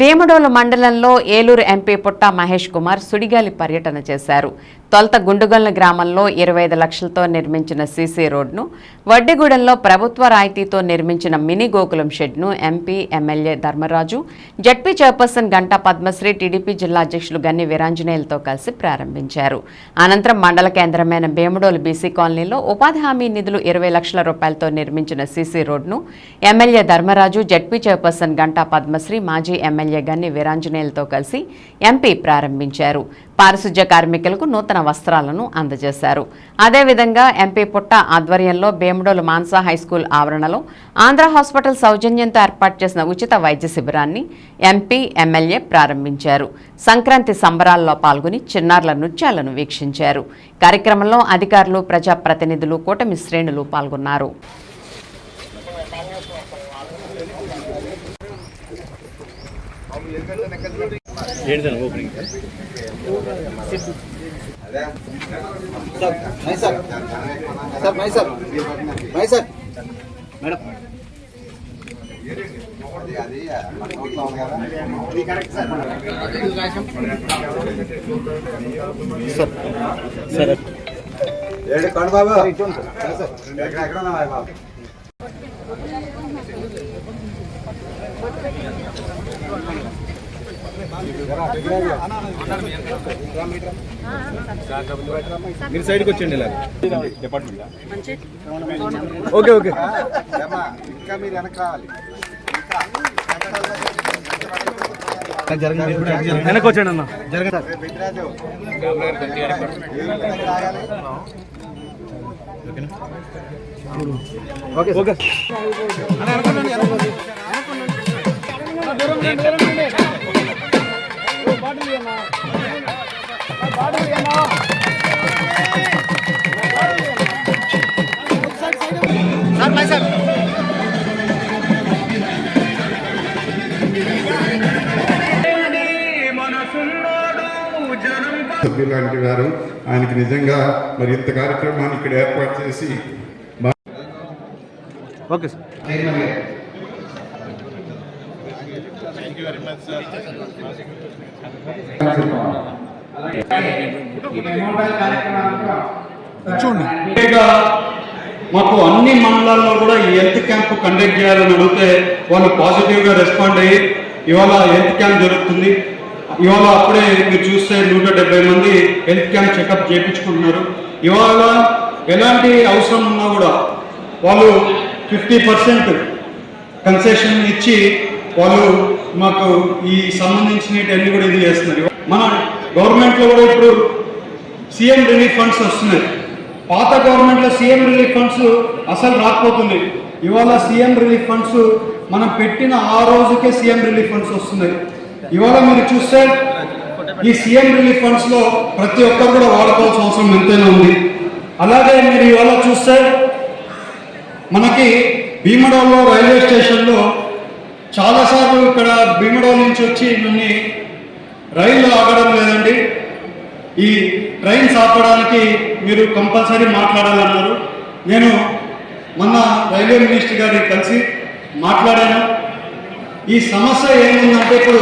భీమడోలు మండలంలో ఏలూరు ఎంపీ పుట్ట మహేష్ కుమార్ సుడిగాలి పర్యటన చేశారు. తొలత గుండుగొల్ల గ్రామంలో ఇరవై ఐదు లక్షలతో నిర్మించిన సీసీ రోడ్ను వడ్డిగూడెంలో ప్రభుత్వ రాయితీతో నిర్మించిన mini Gokulam షెడ్ను MP MLA Dharmaraju ZP chairperson Ganta Padmasri TDP జిల్లా అధ్యక్షులు గన్ని వీరాంజనేయులతో కలిసి ప్రారంభించారు. అనంతరం మండల కేంద్రమైన భీమడోలు బీసీ కాలనీలో ఉపాధి హామీ నిధులు ఇరవై లక్షల రూపాయలతో నిర్మించిన CC రోడ్ను MLA Dharmaraju ZP chairperson Ganta Padmasri మాజీ ఎమ్మెల్యే గన్ని వీరాంజనేయులతో కలిసి ఎంపీ ప్రారంభించారు. పారిశుధ్య కార్మికులకు నూతన వస్త్రాలను అందజేశారు. అదేవిధంగా ఎంపీ పుట్ట ఆధ్వర్యంలో బేముడోలు మాన్సా హైస్కూల్ ఆవరణలో ఆంధ్ర హాస్పిటల్ సౌజన్యంతో ఏర్పాటు చేసిన ఉచిత వైద్య శిబిరాన్ని ఎంపీ ఎమ్మెల్యే ప్రారంభించారు. సంక్రాంతి సంబరాల్లో పాల్గొని చిన్నారుల నృత్యాలను వీక్షించారు. కార్యక్రమంలో అధికారులు ప్రజాప్రతినిధులు కూటమి శ్రేణులు పాల్గొన్నారు. ఏంటి ఓపెనింగ్ సార్ నై సార్ సార్ నై సార్ నై సార్ మేడం సార్ ఏడు కాడు బాబు ఎక్కడ ఎక్కడ బాబు Thank you. మీరు సైడ్కి వచ్చండి ఇలా డిపార్ట్మెంట్ ఓకే ఓకే. ఇంకా మీరు వెనక రావాలి వెనక్కి వచ్చండి అన్న. Pettiraju okay okay. సభ్యులు లాంటి వారు ఆయనకి నిజంగా మరి ఇంత కార్యక్రమాన్ని ఇక్కడ ఏర్పాటు చేసి ఓకే మాకు అన్ని మండలాల్లో కూడా ఈ హెల్త్ క్యాంప్ కండక్ట్ చేయాలని అడిగితే వాళ్ళు పాజిటివ్గా రెస్పాండ్ అయ్యి ఇవాళ హెల్త్ క్యాంప్ జరుగుతుంది. ఇవాళ అప్పుడే మీరు చూస్తే నూట డెబ్బై మంది హెల్త్ క్యాంప్ చెకప్ చేయించుకుంటున్నారు. ఇవాళ ఎలాంటి అవసరం ఉన్నా కూడా వాళ్ళు ఫిఫ్టీ పర్సెంట్ కన్సెషన్ ఇచ్చి వాళ్ళు మాకు ఈ సంబంధించినవన్నీ కూడా ఇది చేస్తున్నారు. మన గవర్నమెంట్లో కూడా ఇప్పుడు సీఎం రిలీఫ్ ఫండ్స్ వస్తున్నాయి. పాత గవర్నమెంట్లో సీఎం రిలీఫ్ ఫండ్స్ అసలు రాకపోతుంది. ఇవాళ సీఎం రిలీఫ్ ఫండ్స్ మనం పెట్టిన ఆ రోజుకే సీఎం రిలీఫ్ ఫండ్స్ వస్తున్నాయి. ఇవాళ మీరు చూస్తే ఈ సీఎం రిలీఫ్ ఫండ్స్లో ప్రతి ఒక్కరు కూడా వాడుకోవాల్సిన అవసరం ఎంతైనా ఉంది. అలాగే మీరు ఇవాళ చూస్తే మనకి భీమడోల్లో రైల్వే స్టేషన్లో చాలాసార్లు ఇక్కడ భీమడోల్ నుంచి వచ్చి నన్ను రైలు ఆగడం లేదండి. ఈ ట్రైన్స్ ఆపడానికి మీరు కంపల్సరీ మాట్లాడాలన్నారు. నేను మొన్న రైల్వే మినిస్టర్ గారికి కలిసి మాట్లాడాను. ఈ సమస్య ఏముందంటే ఇప్పుడు